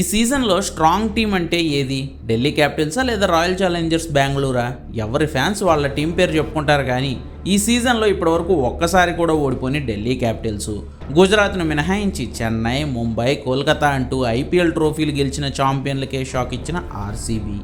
ఈ సీజన్లో strong team అంటే ఏది? ఢిల్లీ క్యాపిటల్సా లేదా రాయల్ ఛాలెంజర్స్ బెంగళూరా? ఎవరి ఫ్యాన్స్ వాళ్ళ టీం పేరు చెప్పుకుంటారు కానీ ఈ సీజన్లో ఇప్పటివరకు ఒక్కసారి కూడా ఓడిపోయిన ఢిల్లీ క్యాపిటల్స్. గుజరాత్ను మినహాయించి చెన్నై ముంబై కోల్కతా అంటూ ఐపీఎల్ ట్రోఫీలు గెలిచిన ఛాంపియన్లకే షాక్ ఇచ్చిన ఆర్సీబీ.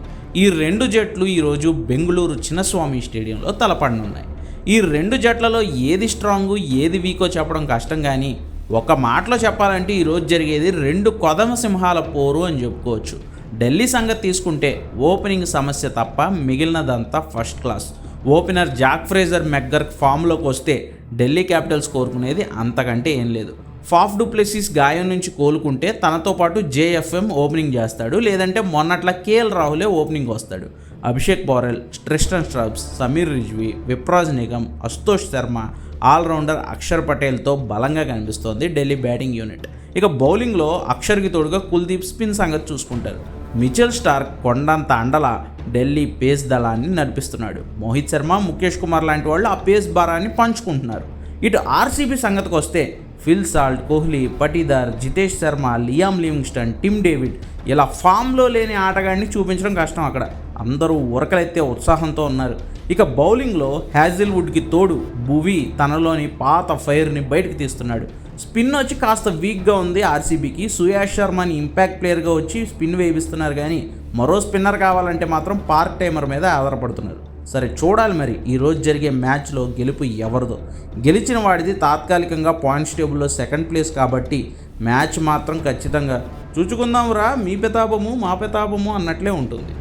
ఈ రెండు జట్లు ఈరోజు బెంగళూరు చిన్నస్వామి స్టేడియంలో తలపడనున్నాయి. ఈ రెండు జట్లలో ఏది స్ట్రాంగ్ ఏది వీకో చెప్పడం కష్టం కానీ ఒక మాటలో చెప్పాలంటే ఈరోజు జరిగేది రెండు కొదమ సింహాల పోరు అని చెప్పుకోవచ్చు. ఢిల్లీ సంగతి తీసుకుంటే ఓపెనింగ్ సమస్య తప్ప మిగిలినదంతా first class. Opener Jake Fraser McGurk ఫామ్లోకి వస్తే ఢిల్లీ క్యాపిటల్స్ కోరుకునేది అంతకంటే ఏం లేదు. ఫాఫ్ డూప్లెసిస్ గాయం నుంచి కోలుకుంటే తనతో పాటు జేఎఫ్ఎం ఓపెనింగ్ చేస్తాడు లేదంటే మొన్నట్ల కేఎల్ రాహులే ఓపెనింగ్ వస్తాడు. Abhishek Porel Tristan Stubbs Sameer Rizvi Vipraj Nigam Ashutosh Sharma all-rounder Axar పటేల్తో బలంగా కనిపిస్తోంది ఢిల్లీ బ్యాటింగ్ యూనిట్. ఇక బౌలింగ్లో అక్షర్కి తోడుగా కుల్దీప్ స్పిన్ సంగతి చూసుకుంటారు. మిచెల్ స్టార్క్ కొండంత అండల ఢిల్లీ పేస్ దళాన్ని నడిపిస్తున్నాడు. మోహిత్ శర్మ ముఖేష్ కుమార్ లాంటి వాళ్ళు ఆ పేస్ భారాన్ని పంచుకుంటున్నారు. ఇటు ఆర్సీబీ సంగతికి వస్తే Phil Salt Kohli Patidar Jitesh Sharma Liam Livingstone Tim David ఇలా ఫామ్లో లేని ఆటగాడిని చూపించడం కష్టం అక్కడ. అందరూ ఉరకలెత్తే ఉత్సాహంతో ఉన్నారు. ఇక బౌలింగ్లో హ్యాజిల్వుడ్కి తోడు భువి తనలోని పాత ఫైర్ని బయటకు తీస్తున్నాడు. స్పిన్ వచ్చి కాస్త వీక్గా ఉంది ఆర్సీబీకి. సుయాష్ శర్మని ఇంపాక్ట్ ప్లేయర్గా వచ్చి స్పిన్ వేయిస్తున్నారు కానీ మరో స్పిన్నర్ కావాలంటే మాత్రం పార్క్ టైమర్ మీద ఆధారపడుతున్నారు. సరే చూడాలి మరి. ఈరోజు జరిగే మ్యాచ్లో గెలుపు ఎవరిదో. గెలిచిన వాడిది తాత్కాలికంగా పాయింట్స్ టేబుల్లో సెకండ్ ప్లేస్ కాబట్టి మ్యాచ్ మాత్రం ఖచ్చితంగా. చూచుకుందాం రా మీ పెతాపము మా పెతాపము అన్నట్లే ఉంటుంది.